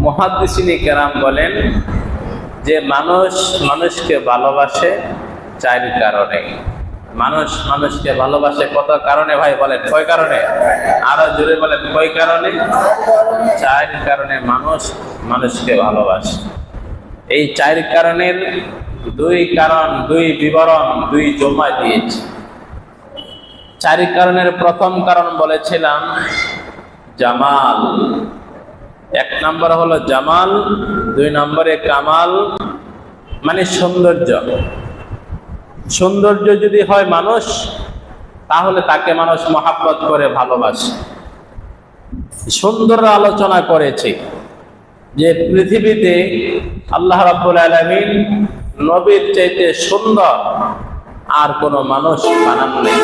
মহাদিসিনী কেরাম বলেন যে মানুষ মানুষকে ভালোবাসে চার কারণে। মানুষ মানুষকে ভালোবাসে কত কারণে ভাই বলেন? কয় কারণে? আরও জোরে বলেন, কয় কারণে? চার কারণে মানুষ মানুষকে ভালোবাসে। এই চার কারণের দুই কারণ, দুই বিবরণ, দুই জমা দিয়েছে। চারি কারণের প্রথম কারণ বলেছিলাম, জামাল। এক নম্বর হলো জামাল, দুই নম্বরে কামাল মানে সৌন্দর্য। সৌন্দর্য যদি হয় মানুষ, তাহলে তাকে মানুষ মহাব্বত করে, ভালোবাসে। সুন্দর আলোচনা করেছে যে পৃথিবীতে আল্লাহ রাব্বুল আলামিন নবীর চাইতে সুন্দর আর কোনো মানুষ বানান নেই।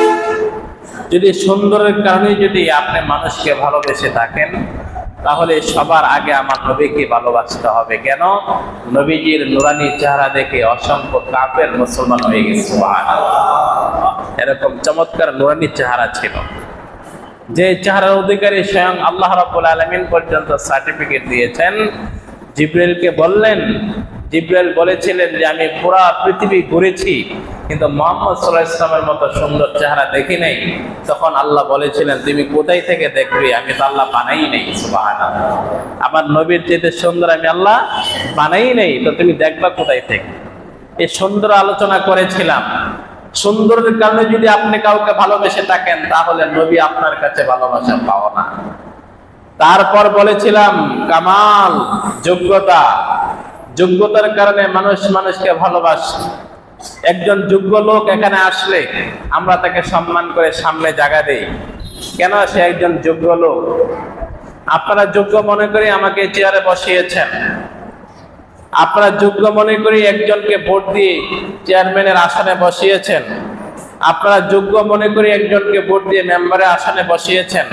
যদি সুন্দরের কারণে যদি আপনি মানুষকে ভালোবেসে থাকেন তাহলে সবার আগে আমার নবীকে ভালোবাসতে হবে। কেন? নবীজির নুরানি চেহারা দেখে অসংখ্য কাপের মুসলমান হয়ে গেছে এরকম চমৎকার নুরানি চেহারা ছিল। যে চেহারার অধিকারী স্বয়ং আল্লাহ রবুল আলমিন পর্যন্ত সার্টিফিকেট দিয়েছেন। জিব্রেলকে বললেন জিব্রাইল বলেছিলেন যে, আমি পুরা পৃথিবী ঘুরেছি, কিন্তু মোহাম্মদ সাল্লাহ ইসলামের মতো সুন্দর চেহারা দেখি নাই। তখন আল্লাহ বলেছিলেন, তুমি কোথায় থেকে দেখবে? আমি তো আল্লাহ বানাই নেই। সুবহানাল্লাহ। আমার নবীর চেয়ে সুন্দর আমি আল্লাহ বানাই নেই, তো তুমি দেখবা কোথায় থেকে? এই সুন্দর আলোচনা করেছিলাম। সুন্দরের কারণে যদি আপনি কাউকে ভালোবেসে থাকেন, তাহলে নবী আপনার কাছে ভালোবাসা পাও না। তারপর বলেছিলাম, কামাল, যোগ্যতা যোগ্যতার কারণে মানুষ মানুষকে ভালোবাসে। একজন যোগ্য লোক এখানে আসলে আমরা তাকে সম্মান করে সামনে জায়গা দেই। কেন সে একজন যোগ্য লোক? আপনারা যোগ্য মনে করে আমাকে চেয়ারে বসিয়েছেন। আপনারা যোগ্য মনে করি একজনকে ভোট দিয়ে চেয়ারম্যানের আসনে বসিয়েছেন। আপনারা যোগ্য মনে করি একজনকে ভোট দিয়ে মেম্বারের আসনে বসিয়েছেন।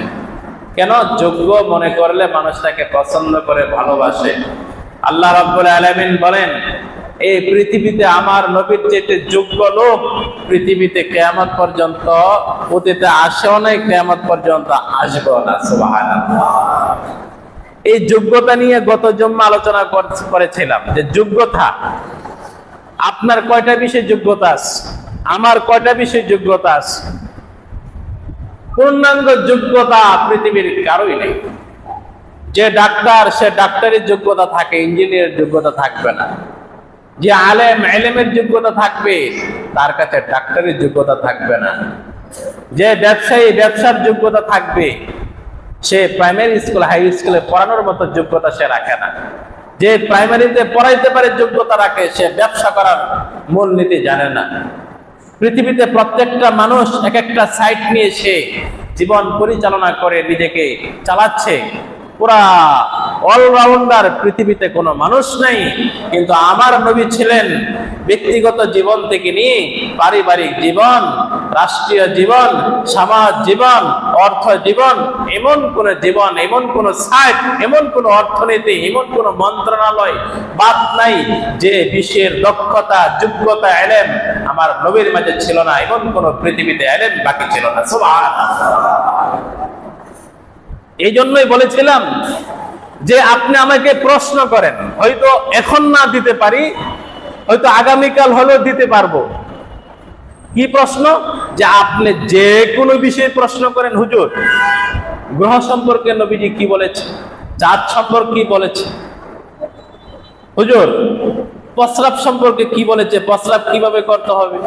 কেন? যোগ্য মনে করলে মানুষ তাকে পছন্দ করে, ভালোবাসে। আল্লাহ রাব্বুল আলামিন বলেন এই পৃথিবীতে আমার নবীর চেয়ে যোগ্য লোক পৃথিবীতে কেয়ামত পর্যন্ত, অতীতে আসেও নাই, কেয়ামত পর্যন্ত আসবেও না। সুবহানাল্লাহ। এই যোগ্যতা নিয়ে গত জন্ম আলোচনা কর- করেছিলাম যে যোগ্যতা, আপনার কয়টা বিষয়ে যোগ্যতা আছে? আমার কয়টা বিষয়ে যোগ্যতা আছে? পূর্ণাঙ্গ যোগ্যতা পৃথিবীর কারোই নেই। যে ডাক্তার, সে ডাক্তারের যোগ্যতা থাকে ইঞ্জিনিয়ারের যোগ্যতা থাকবে না। যে আলেম এলেমের যোগ্যতা থাকবে, তার কাছে ডাক্তারের যোগ্যতা থাকবে না। যে ব্যবসায়ী, ব্যবসার যোগ্যতা থাকবে, সে প্রাইমারি স্কুল হাই স্কুলে পড়ানোর মতো যোগ্যতা সে রাখে না। যে প্রাইমারিতে পড়াইতে পারে, যোগ্যতা রাখে, সে ব্যবসা করার মূল নীতি জানে না। পৃথিবীতে প্রত্যেকটা মানুষ এক একটা সাইট নিয়ে সে জীবন পরিচালনা করে, নিজেকে চালাচ্ছে। পুরা অলরাউন্ডার পৃথিবীতে কোনো মানুষ নাই। কিন্তু আমার নবী ছিলেন ব্যক্তিগত জীবন থেকে নিয়ে পারিবারিক জীবন, রাষ্ট্রীয় জীবন, সমাজ জীবন, অর্থ জীবন, এমন কোন জীবন, এমন কোন সাইট, এমন কোন অর্থনীতি, এমন কোন মন্ত্রণালয় বাদ নাই যে বিশ্বের দক্ষতা, যোগ্যতা, এলেম আমার নবীর মাঝে ছিল না, এমন কোন পৃথিবীতে এলেম বাকি ছিল না। সুবহানাল্লাহ। এই জন্যই বলেছিলাম যে আপনি আমাকে প্রশ্ন করেন, হয়তো এখন না দিতে পারি, হয়তো আগামীকাল হলেও দিতে পারব। কি প্রশ্ন? যে আপনি যে কোনো বিষয়ে প্রশ্ন করেন, হুজুর, গ্রহ সম্পর্কে নবীজি কি বলেছে চাঁদ সম্পর্কে কি বলেছে? হুজুর, প্রস্রাব সম্পর্কে কি বলেছে? প্রস্রাব কীভাবে করতে হবে?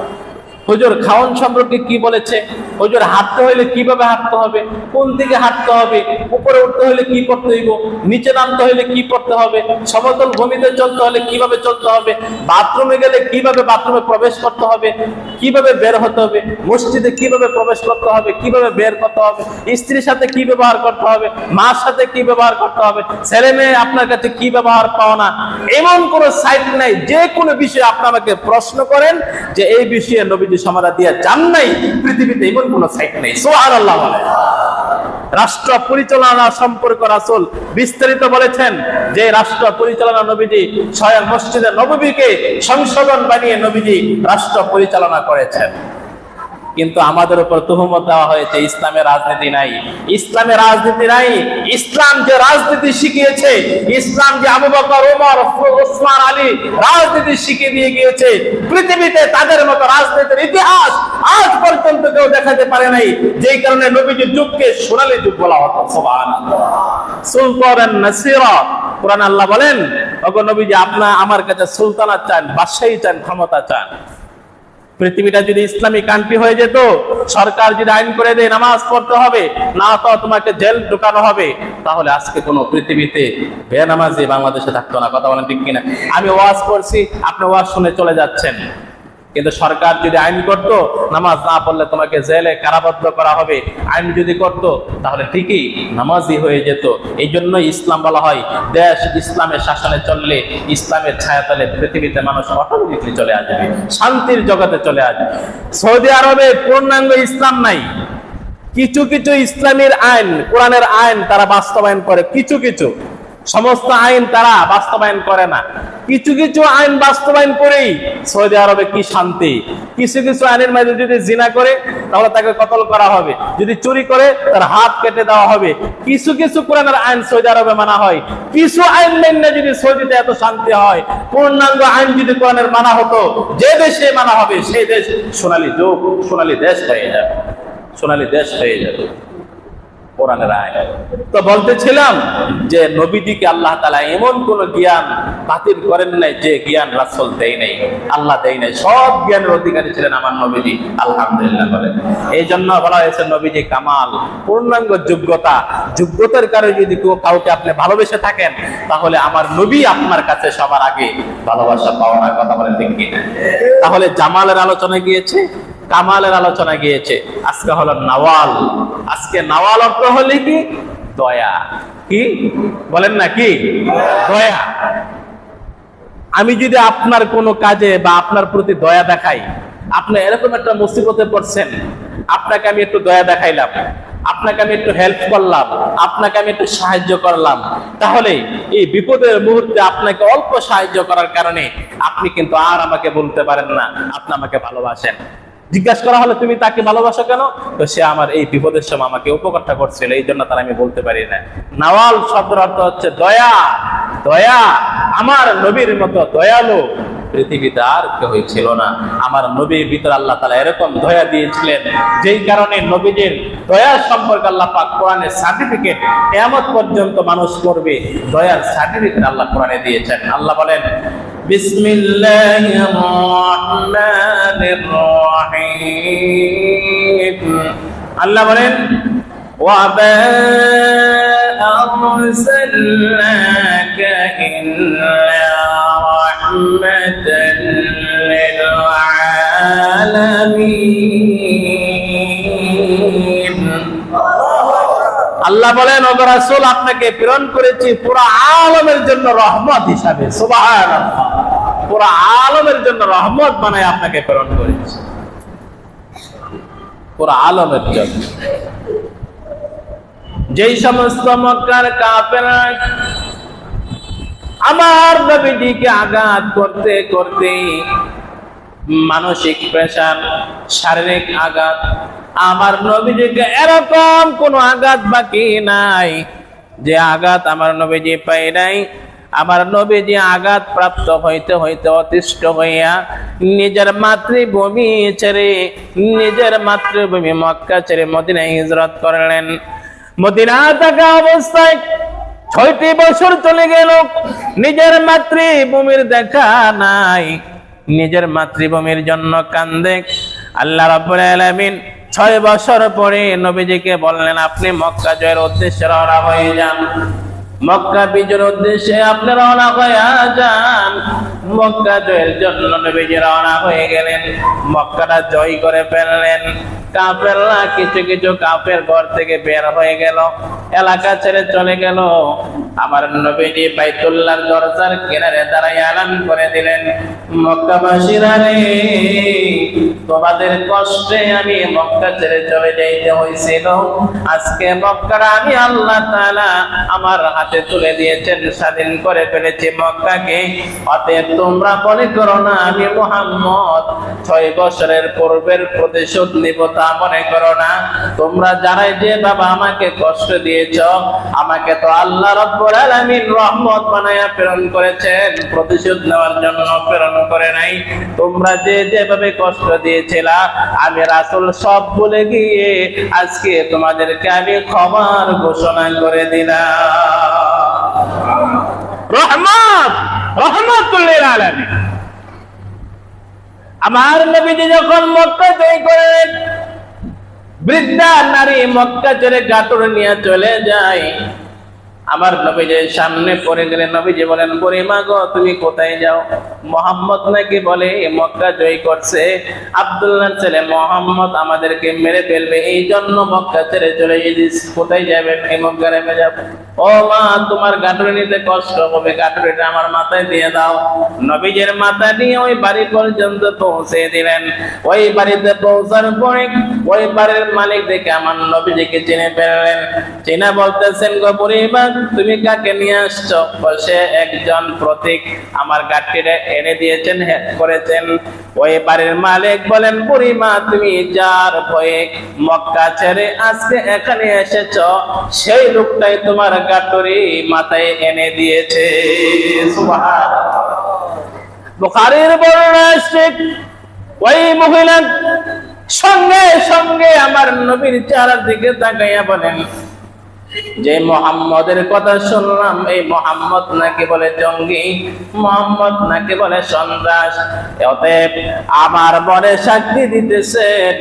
হুজুর খাওয়ান সম্পর্কে কি বলেছে? হুজুর হাঁটতে হইলে কীভাবে হাঁটতে হবে? কোন দিকে হাঁটতে হবে? উপরে উঠতে হলে কি করতে হইব? নিচে নামতে হইলে কি করতে হবে? সমতল ভূমিতে চলতে হলে কীভাবে চলতে হবে? বাথরুমে গেলে কীভাবে বাথরুমে প্রবেশ করতে হবে? কীভাবে বের হতে হবে? মসজিদে কীভাবে প্রবেশ করতে হবে? কীভাবে বের করতে হবে? স্ত্রীর সাথে কি ব্যবহার করতে হবে? মার সাথে কি ব্যবহার করতে হবে? ছেলে মেয়ে আপনার কাছে কি ব্যবহার পাওয়া না? এমন কোন সাইট নাই, যে কোনো বিষয়ে আপনি আমাকে প্রশ্ন করেন যে এই বিষয়ে নবীজি সমাধান দিয়ে যান নাই, পৃথিবীতে এমন কোন সাইট নেই। সোহার আল্লাহ রাষ্ট্র পরিচালনা সম্পর্ক রাসুল বিস্তারিত বলেছেন যে রাষ্ট্র পরিচালনা নবীজি স্বয়ং মসজিদে নবীকে সংশোধন বানিয়ে নবীজি রাষ্ট্র পরিচালনা করেছেন। কিন্তু আমাদের উপর তুহমত দেওয়া হয়েছে, ইসলামের রাজনীতি নাই। ইসলামের রাজনীতি নাই, ইসলাম যে রাজনীতি শিখিয়েছে, ইসলাম যে আবু বকর ওমর ওসমান আলী রাজনীতি শিখিয়ে দিয়ে গিয়েছে, পৃথিবীতে তাদের মতো রাজনীতির ইতিহাস আজ পর্যন্ত কেউ দেখাতে পারে নাই, যেই কারণে নবীজির যুগকে সোনালী যুগ বলা হতো। সুবহানাল্লাহ। সুলতান নাসিরা। কোরআন আল্লাহ বলেন, ওগো নবীজি, আপনা, আমার কাছে সুলতানা চান, বাদশাহী চান, ক্ষমতা চান। পৃথিবীটা যদি ইসলামী কান্ট্রি হয়ে যেত, সরকার যদি আইন করে দেয়, নামাজ পড়তে হবে, না তো তোমাকে জেল ঢুকানো হবে, তাহলে আজকে কোনো পৃথিবীতে বেনামাজি বাংলাদেশে থাকতো না। কথা বলেন ঠিক কিনা? আমি ওয়াজ করছি আপনি ওয়াজ শুনে চলে যাচ্ছেন। কিন্তু সরকার যদি আইন করত, নামাজ না পড়লে তোমাকে জেলে কারাবদ্ধ করা হবে। আইন যদি করত, তাহলে ঠিকই নামাজি হয়ে যেত। এই জন্য ইসলাম বলা হয়, দেশ ইসলামের শাসনে চললে ইসলামের ছায়াতলে পৃথিবীতে মানুষ অটোমেটিকলি চলে আসবে, শান্তির জগতে চলে আসবে। সৌদি আরবে পূর্ণাঙ্গ ইসলাম নাই। কিছু কিছু ইসলামের আইন, কোরআনের আইন তারা বাস্তবায়ন করে, কিছু কিছু। সমস্ত আইন তারা বাস্তবায়ন করে না। কিছু কিছু আইন বাস্তবায়ন করেই সৌদি আরবে কি শান্তি, কিছু কিছু আইনের মধ্যে যদি জিনা করে, তাহলে তাকে কতল করা হবে। যদি চুরি করে, তার হাত কেটে দেওয়া হবে। কিছু কিছু কোরআনের আইন সৌদি আরবে মানা হয়। কিছু আইন মেনে যদি সৌদিতে এত শান্তি হয়, পূর্ণাঙ্গ আইন যদি কোরআনের মানা হতো, যে দেশে মানা হবে, সেই দেশ সোনালী যোগ, সোনালী দেশ হয়ে যাবে। সোনালী দেশ হয়ে যাবে। কোরআনের তো বলতেছিলাম যে নবীদিকে আল্লাহ তালা এমন কোন জ্ঞান বাতিল করেন নাই যে জ্ঞান রাসল দেয় নাই, আল্লাহ দেয় নাই। সব জ্ঞানের অধিকারী ছিলেন আমার নবীজি, আলহামদুলিল্লাহ বলেন। এই জন্য বলা হয়েছে নবীজি কামাল, পূর্ণাঙ্গ যোগ্যতা। যোগ্যতার কারণে যদি কেউ কাউকে আপনি ভালোবেসে থাকেন, তাহলে আমার নবী আপনার কাছে সবার আগে ভালোবাসা পাওয়ার কথা বলেন কিনা? তাহলে জামালের আলোচনা গিয়েছে? কামালের আলোচনা গিয়েছে। আজকে হলো নওয়াল। আজকে নওয়াল অর্থ হলে কি? দয়া। কি? বলেন না, কি? দয়া। আমি যদি আপনার কোনো কাজে বা আপনার প্রতি দয়া দেখাই, আপনি এরকম একটা মুসিবতে পড়ছেন, আপনাকে আমি একটু দয়া দেখাইলাম, আপনাকে আমি একটু হেল্প করলাম, আপনাকে আমি একটু সাহায্য করলাম, তাহলে এই বিপদের মুহূর্তে আপনাকে অল্প সাহায্য করার কারণে আপনি কিন্তু আর আমাকে বলতে পারেন না, আপনি আমাকে ভালোবাসেন। জিজ্ঞাসা করা হলে, তুমি তাকে ভালোবাসো কেন? তো সে আমার এই বিপদের সময় আমাকে উপকারটা করছিল, এই জন্য তার আমি বলতে পারি না। নাওয়াল শব্দের অর্থ হচ্ছে দয়া দয়া, আমার নবীর মতো দয়ালু। পৃথিবীতে আর কেউই ছিল না। আমার নবীর ভিতর আল্লাহ তালা এরকম দয়া দিয়েছিলেন, যেই কারণে নবীজির দয়ার সম্পর্কে আল্লাহ পাক কোরআনের সার্টিফিকেট কেমন পর্যন্ত মানুষ করবে দয়ার সার্টিফিকেট আল্লাহ কোরআনে দিয়েছেন। আল্লাহ বলেন بسم الله الرحمن الرحيم আল্লাহ বলেন وما أرسلناك إلا رحمة للعالمين আল্লাহ বলেন রাসূল, আপনাকে প্রেরণ করেছি পুরো আলমের জন্য রহমত হিসাবে। পুরো আলমের জন্য রহমত বানায় আপনাকে প্রেরণ করেছি। শারীরিক আঘাত আমার নবীজিকে এরকম কোন আঘাত বাকি নাই। যে আঘাত আমার নবীজি পাই নাই, আমার নবীজি আঘাত প্রাপ্ত হইতে হইতে অতিষ্ঠ হইয়া নিজের মাতৃভূমি ছেড়ে, নিজের মাতৃভূমি মক্কা ছেড়ে মদিনায় হিজরত করলেন। মদিনা থাকা অবস্থায় ছয়টি বছর চলে গেল, নিজের মাতৃভূমির দেখা নাই। নিজের মাতৃভূমির জন্য কান্দে। আল্লাহ রাব্বুল আলামিন ছয় বছর পরে নবীজিকে বললেন, আপনি মক্কা জয়ের উদ্দেশ্যে রওনা হয়ে যান। মক্কা বিজয়ের উদ্দেশ্যে আপনি রওনা হয়ে যান। মক্কা জয়ের জন্য নবীজি রওনা হয়ে গেলেন। মক্কাটা জয় করে ফেললেন। কাফেররা কিছু কিছু কাফের ঘর থেকে বের হয়ে গেল। এলাকা ছেড়ে চলে গেল। আমার নবীজি বাইতুল্লাহর দরজার কিনারে দাঁড়াই এলান করে দিলেন। তোমাদের কষ্টে আমি মক্কা ছেড়ে চলে যাইতে হয়েছিল আজকে মক্কাটা আমি আল্লাহ তাআলা আমার হাতে তুলে দিয়েছেন, স্বাধীন করে ফেলেছে মক্কাকে। অতএব তোমরা মনে করো না, আমি মোহাম্মদ। ছয় বছরের পূর্বের প্রতিশোধ নিব মনে করো না। তোমরা জানাই যে বাবা আমাকে কষ্ট দিয়েছ, আমাকে তো আল্লাহ রব্বুল আলামিন রহমত বানায়া প্রেরণ করেছেন। প্রতিশোধ নেওয়ার জন্য প্রেরণ করে নাই। তোমরা যে যেভাবে কষ্ট দিয়েছিলা, আমি রাসূল সব ভুলে গিয়ে আজকে তোমাদেরকে আমি ক্ষমার ঘোষণা করে দিলাম। রহমত! রহমতুল্লিল আলামিন। আমার নবীজি যখন মক্কা জয় করেন বৃদ্ধা নারী মক্কা ছেড়ে গাটুর নিয়ে চলে যায়। আমার নবীজের সামনে পড়ে গেলে নবীজি বলেন পরিমা গো, তুমি কোথায় যাও? মোহাম্মদ নাকি বলে মক্কা জয় করছে। আব্দুল্লাহ ছেলে মোহাম্মদ আমাদেরকে মেরে ফেলবে। এই জন্য মক্কা ছেড়ে চলে যদি কোথায় যাবে? এই মক্কা রেমে যাব। ও মা, তোমার গাঁটুরিনিতে কষ্ট হবে গাটুরিটা আমার মাথায় দিয়ে দাও। নবীজের মাথা নিয়ে ওই বাড়ি পর্যন্ত পৌঁছে দিলেন। ওই বাড়িতে পৌঁছার পরে ওই বাড়ির মালিক দেখে আমার নবীজিকে চিনে ফেললেন। চিনা বলতেছেন, গো বুড়িমা তুমি কাকে নিয়ে আসছো? বসে একজন প্রতীক, আমার গাঠটিরে এনে দিয়েছেন হেল্প করেছেন। ওই বাড়ির মালিক বলেন বুড়িমা তুমি যার ভয়ে মক্কা ছেড়ে আজকে এখানে এসেছ, সেই লোকটাই তোমার গাটরি মাথায় এনে দিয়েছে। বুখারীর বর্ণনা ওই মহিলা সঙ্গে সঙ্গে আমার নবীর চারার দিকে তাকাইয়া বলেন যে মোহাম্মদের কথা শুনলাম, এই মোহাম্মদ নাকি বলে জঙ্গি, মোহাম্মদ নাকি বলে সন্ত্রাস। অতএব আমার বরে সাক্ষী দিতেছেন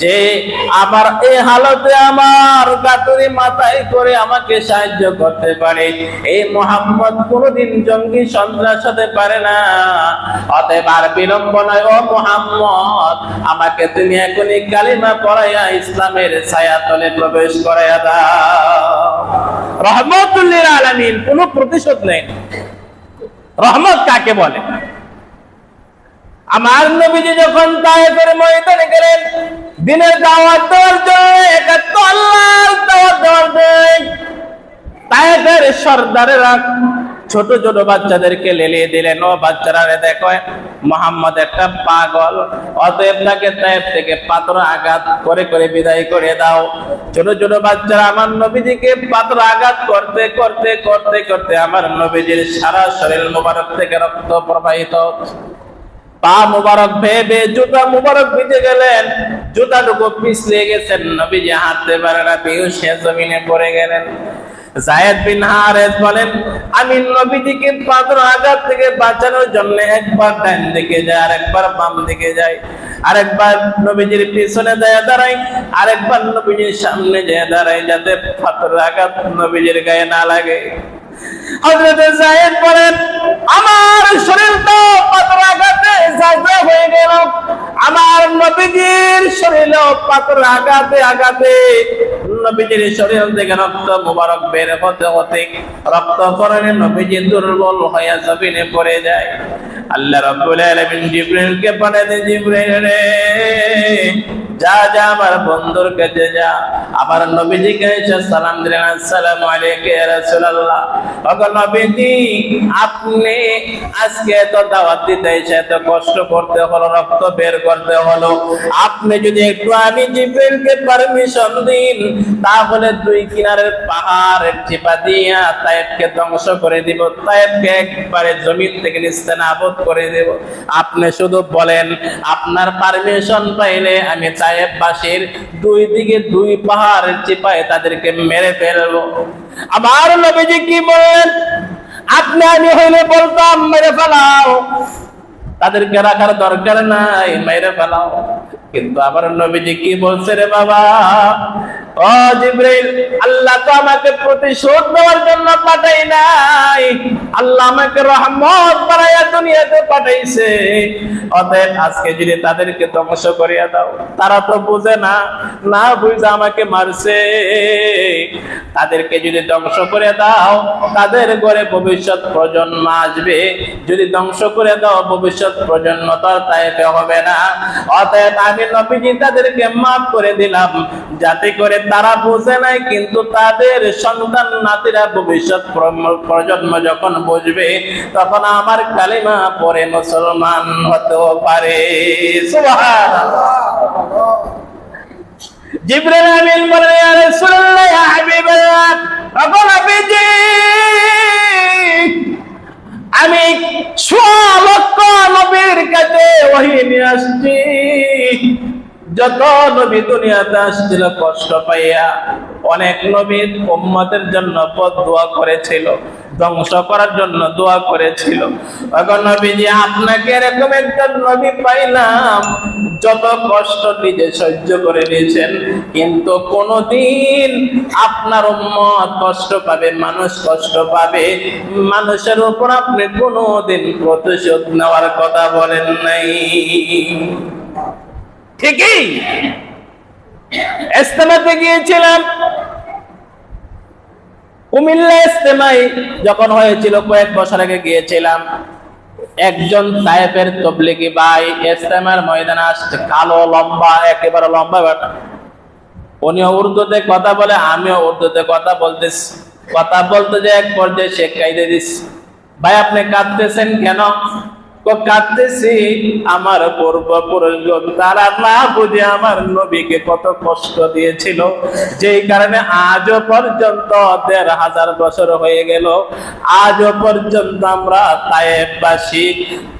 যে আমার এই হালতে আমার গাটুরি মাথায় করে আমাকে সাহায্য করতে পারে। এই মোহাম্মদ কোনোদিন জঙ্গি, সন্ত্রাস হতে পারে না। অতএব আর বিলম্ব নয়, ও মোহাম্মদ, আমাকে তুমি এখনই কালিমা পড়াইয়া ইসলামের ছায়া তলে প্রবেশ করাইয়া দাও। রহমতুল্লিল আলমিন কোনো প্রতিশোধ নেই। রহমত কাকে বলে? আমার নবীজি যখন তায়েফের ময়দানে গেলেন, দিনের দাওয়াত দেওয়ার জন্য একাত্ম আল্লাহর দাওয়াত দেওয়ার জন্য তায়েফের সর্দারেরা ছোট ছোট বাচ্চাদেরকে লেলিয়ে দিলেন ও বাচ্চারা দেখো, মোহাম্মদ একটা পাগল, অতএব তাকে তায়েফ থেকে পাত্র আঘাত করে করে বিদায় করে দাও। ছোট ছোট বাচ্চারা, আমার নবীজিকে পাত্র আঘাত করতে করতে করতে করতে আমার নবীজির সারা শরীর মোবারক থেকে রক্ত প্রবাহিত। পা মুবারক ভেবে জুতা মুবারক ভিজে গেলেন। জুতাটুকু পিছলে গেছেন নবীজি, হাঁটতে পারে না সে জমিনে পড়ে গেলেন। জায়েদ বিন হারেস বলেন, আমি নবীজিকে পাথর আঘাত থেকে বাঁচানোর জন্য একবার ডান দিকে যাই আর একবার বাম দিকে যাই। আরেকবার নবীজির পিছনে যায় দাঁড়াই, আরেকবার নবীজির সামনে যায় দাঁড়াই যাতে পাথর আঘাত নবীজির গায়ে না লাগে। হযরত জায়েদ বলেন, আমার শরীরটা আঘাতে হয়ে গেল। আমার নবীজির শরীরে পাথর আঘাতে। আঘাতে নবীজির শরীর থেকে রক্ত মুবারক বের হতে হতে রক্ত করণে নবীজি দুর্বল হয়ে জমিনে পড়ে যায়। আল্লাহ রাব্বুল আলামিন জিবরিলকে পাঠায় দেন জিবরিল রে যা যা আমার বন্ধুর কাছে যা। আমার নবীজিকে সালাম দিলেন, আসসালামু আলাইকা রাসূলুল্লাহ। আপনি আজকে এত দাওয়াত দিতে এসে এত কষ্ট করতে হলো, রক্ত বের করতে হলো। আপনি যদি একটু আমি পারমিশন দিন, তাহলে দুই কিনারের চিপা দিয়া ধ্বংস করে দিব, তায়েবকে একবারে জমিন থেকে নিস্তেনাবদ করে দেব। আপনি শুধু বলেন, আপনার পারমিশন পাইলে আমি তায়েববাসীর দুই দিকে দুই পাহাড়ের চিপায় তাদেরকে মেরে ফেলব। আমার নবীজি কি বলেন আপনি আমি হইলে বলতাম মেরে ফেলাও। তাদেরকে রাখার দরকার নাই মেরে ফেলাও। কিন্তু আমার নবীজি কি বলছে রে বাবা? ও জিব্রাইল, আল্লাহ তো আমাকে প্রতিশোধ দেওয়ার জন্য পাঠাই নাই। আল্লাহ আমাকে রহমত বানাইয়া দুনিয়াতে পাঠাইছে। অতএব আজকে যদি তাদেরকে ধ্বংস করিয়া দাও, তারা তো বুঝে না না বুঝে আমাকে মারছে। তাদেরকে যদি ধ্বংস করে দাও, তাদের ঘরে ভবিষ্যৎ প্রজন্ম আসবে। যদি ধ্বংস করে দাও, ভবিষ্যৎ প্রজন্ম তো আর তাইতে হবে না। অতএব আমি নবীজি তাদেরকে মাফ করে দিলাম, যাতে করে তারা বুঝে নাই কিন্তু তাদের সন্তান নাতিরা ভবিষ্যৎ প্রজন্ম যখন বুঝবে, তখন আমার কালিমা পরে মুসলমান হতেও পারে। জিবরাইল আমি নবীর কাছে ওহি নিয়ে আসছি। যত নবী দুনিয়াতে আসছিল, কষ্ট পাইয়া অনেক নবীর উম্মতের জন্য পদ দোয়া করেছিল। ধ্বংস করার জন্য দোয়া করেছিল। নবীজি আপনাকে এরকম একজন নবী পাইলাম, যত কষ্ট নিজে সহ্য করে নিয়েছেন, কিন্তু কোনদিন আপনার উম্মত কষ্ট পাবে, মানুষ কষ্ট পাবে, মানুষের উপর আপনি কোনোদিন প্রতিশোধ নেওয়ার কথা বলেন নাই। ঠিকই? ইস্তেমাতে গিয়েছিলাম। কুমিল্লা ইস্তেমাই যখন হয়েছিল, কয়েক বছর আগে গিয়েছিলাম, একজন সাহেবের তবলিগি ভাই ইস্তেমার ময়দানে আসছে, কালো, লম্বা, একেবারে লম্বা ব্যাটা উনি উর্দুতে কথা বলে, আমিও উর্দুতে কথা বলতেছি। কথা বলতে যে এক পর্যায়ে শেখ কাইদে দিস ভাই, আপনি কাঁদতেছেন কেন? কাঁদতেছি, আমার পূর্বপুরুষগণ তারা না বুঝে আমার নবীকে কত কষ্ট দিয়েছিল। যেই কারণে আজও পর্যন্ত দেড় হাজার বছর হয়ে গেল। আজও পর্যন্ত আমরা তায়েবাসী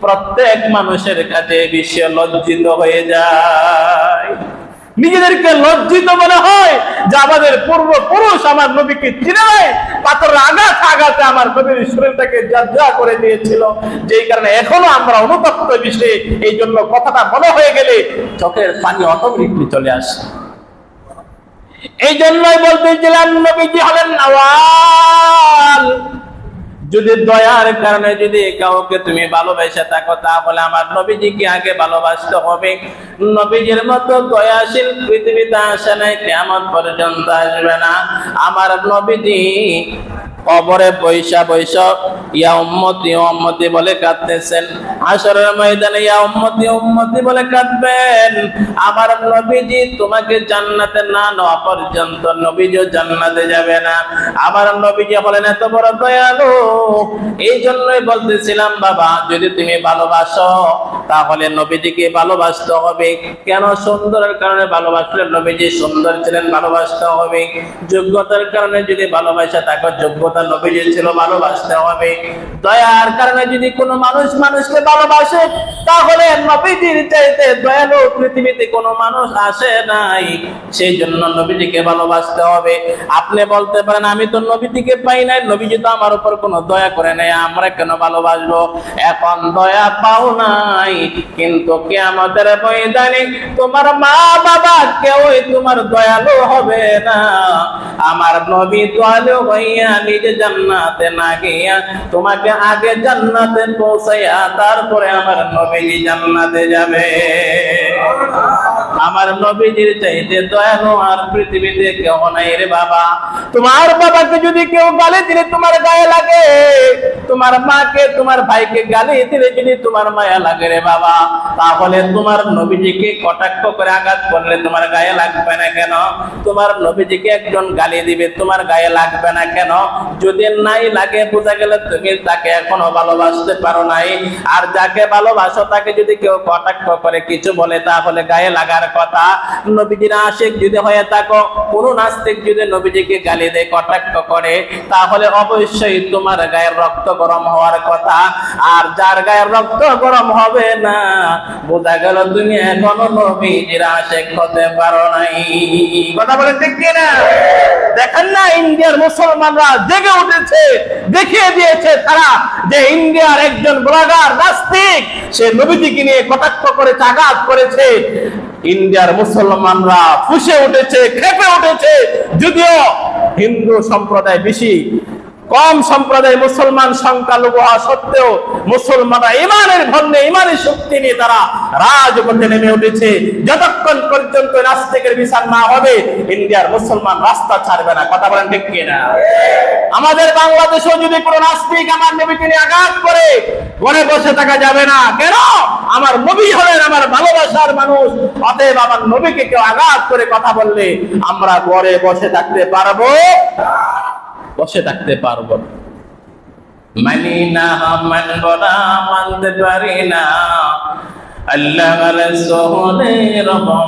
প্রত্যেক মানুষের কাছে বিশ্বে লজ্জিত হয়ে যায় নিজেদেরকে লজ্জিত মনে হয় যে আমাদের পূর্বপুরুষ আমার নবীকে চিনে নেয়। পাথরের আঘাত আঘাতে আমার নবীর শরীরটাকে যা করে দিয়েছিল। যেই কারণে এখনও আমরা অনুতপ্ত বিষয়ে এই জন্য কথাটা মনে হয়ে গেলে চোখের পানি অটোমেটিকলি চলে আসে। এই জন্যই বলতেছিলাম নবীজি হলেন নওয়াল। যদি দয়ার কারণে যদি কাউকে তুমি ভালোবেসে থাকো, তাহলে আমার নবীজিকে আগে ভালোবাসতে হবে। নবীজির মতো দয়াশীল পৃথিবীতে আসে নাই কেমন পর্যন্ত আসবে না। আমার নবীজি কবরে পয়সা পয়সা ইয়া উম্মতি উম্মতি বলে কাঁদতেছেন। আসরের ময়দানে ইয়া উম্মতি উম্মতি বলে কাঁদবেন। আমার নবীজি তোমাকে জান্নাতে না নেওয়া পর্যন্ত নবীজিও জান্নাতে যাবে না। আমার নবীজি বলেন, এত বড় দয়ালু। এই জন্যই বলতেছিলাম, বাবা, যদি তুমি ভালোবাসো, তাহলে নবীজিকে ভালোবাসতে হবে। কেন? সুন্দরের কারণে ভালোবাসলে নবীজি সুন্দর ছিলেন, ভালোবাসতে হবে। যোগ্যতার কারণে যদি ভালোবাসা থাকো যোগ্যতা নবীজি ছিল ভালোবাসতে হবে। দয়ার কারণে যদি কোনো মানুষ মানুষকে ভালোবাসে, তাহলে নবীজির চাইতে দয়ালু পৃথিবীতে কোনো মানুষ আসে নাই। সেই জন্য নবীজিকে ভালোবাসতে হবে। আপনি বলতে পারেন, আমি তো নবীজিকে পাই নাই, নবীজি তো আমার উপর কোনো দয়া করে নাই, আমরা কেন ভালোবাসবো? এখন দয়া পাও নাই, কিন্তু কে আমাদের ময়দানে তোমার মা বাবা কেউই তোমার দয়ালু হবে না। আমার নবী দয়ালু হইয়া নিজে জান্নাতে না গিয়া তোমাকে আগে জান্নাতে পৌঁছাইয়া তারপরে আমার নবীজি জান্নাতে যাবে। আমার নবীজির চাইতে দয়ালু আর পৃথিবীতে কেউ নাই রে বাবা। তোমার বাবাকে যদি কেউ গালি দিলে তোমার গায়ে লাগে, তোমার মাকে, তোমার ভাইকে গালি দিলে যদি তোমার মায়া লাগে রে বাবা, তাহলে তোমার নবীজিকে কটাক্ষ করে আঘাত করলে তোমার গায়ে লাগবে না কেন? তোমার নবীজিকে একজন গালি দিবে, তোমার গায়ে লাগবে না কেন? যদি নাই লাগে, বোঝা গেলে তুমি তাকে এখনও ভালোবাসতে পারো নাই। আর যাকে ভালোবাসো, তাকে যদি কেউ কটাক্ষ করে, কিছু বলে তাহলে গায়ে লাগার কথা। নবীজির আশেক যদি হয়ে থাকো, কোন নাস্তিক যদি নবীজিকে গালি দেয়, কটাক্ষ করে, তাহলে অবশ্যই তোমার গায়ের রক্ত গরম হওয়ার কথা। আর যার গায়ের রক্ত গরম হবে না, বোঝা গেল তুমি এখনও নবীজির আশেক হতে পারো নাই। কথা বলে ঠিক কিনা? দেখেন না, ইন্ডিয়ার মুসলমানরা জেগে উঠেছে, দেখিয়ে দিয়েছে তারা যে ইন্ডিয়ার একজন ব্লগার, নাস্তিক, সে নবীজিকে নিয়ে কটাক্ষ করেছে, আঘাত করেছে। ইন্ডিয়ার মুসলমানরা ফুসে উঠেছে খেপে উঠেছে যদিও হিন্দু সম্প্রদায় বেশি। কম সম্প্রদায় মুসলমান সংখ্যালঘু হওয়া সত্ত্বেও মুসলমানরা ইমানের ভন্যে ইমানের শক্তি নিয়ে তারা রাজপথে নেমে উঠেছে। যতক্ষণ পর্যন্ত নাস্তিকের বিচার না হবে, ইন্ডিয়ার মুসলমান রাস্তা ছাড়বে না। কথা বলেন ঠিক কিনা? আমাদের বাংলাদেশেও যদি কোনো নাস্তিক আমার নবীকে নিয়ে আঘাত করে, ঘরে বসে থাকা যাবে না। কেন? আমার নবী হলেন আমার ভালোবাসার মানুষ। অতএব আমার নবীকে কেউ আঘাত করে কথা বললে আমরা ঘরে বসে থাকতে পারব? বসে থাকতে পারব না। মানি না, মানব না, মানতে পারি না। আল্লাহ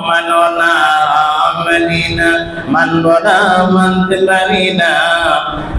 মাননা মানি না, মানব না, মানতে পারি না।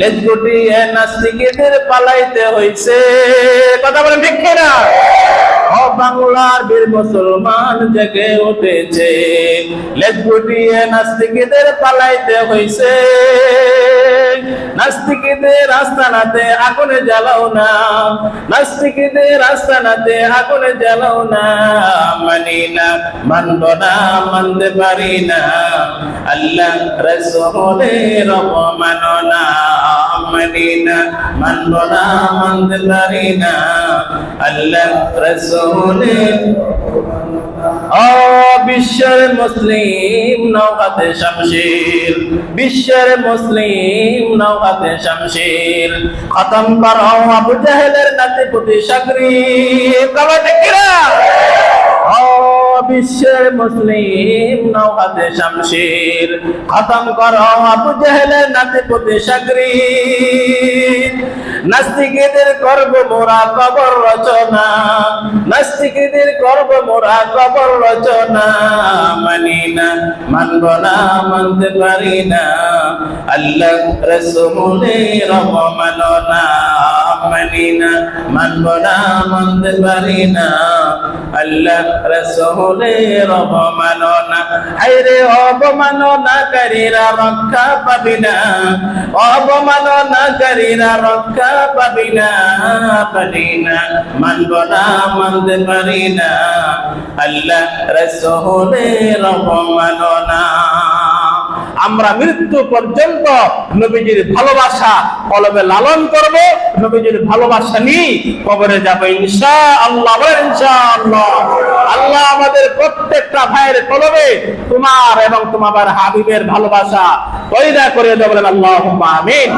লেজ গুটিয়ে নাস্তিকদের পালাইতে হইছে। কথা বলেন ঠিক না ও বাংলার বীর মুসলমান জেগে উঠেছে। নাস্তিকদের পালাইতে নাস্তিকদের আস্তানাতে আগুনে জ্বালাও না। নাস্তিকদের আস্তানাতে আগুনে জ্বালাও না। মানি না, মানব না, মানতে পারি না। আল্লাহ অপমাননা মানি না, মানব না, মানতে পারি না। আল্লাহ রসুলের বিশ্বের মুসলিম নৌকাতে শামশির বিশ্বের মুসলিম নৌকাতে শামশির খতম করো আবু জাহেলের নাতি পুতি সাগরি। কবে দেখিরা ও বিশ্বের মুসলিম নৌকাতে শামশির খতম করো আবু জাহেলের নাতি পুতি সাগরি। নাস্তিকদের করব মোরা কবর রচনা। নাস্তিকদের করব মোরা কবর রচনা। মানি না, মানব না, মানতে পারি না। আল্লাহ রসুলের মাননা মানি না। মানব না, মানতে পারি না। আল্লাহ রসুলের অবমাননা হায়রে অবমাননাকারীরা রক্ষা পাবি না। অবমাননাকারীরা রক্ষা পাবি না পারি না মানব না মানতে পারি না। আল্লাহ রসুলের অবমাননা আমরা মৃত্যু পর্যন্ত নবীজির ভালোবাসা কলবে লালন করব, নবীজির ভালোবাসা নিয়ে কবরে যাব ইনশা আল্লাহ আল্লাহ আমাদের প্রত্যেকটা ভাইয়ের কলবে তোমার এবং তোমার হাবিবের ভালোবাসা পয়দা করে দেবেন। আল্লাহ আমিন।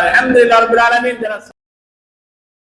আলহামদুলিল্লাহ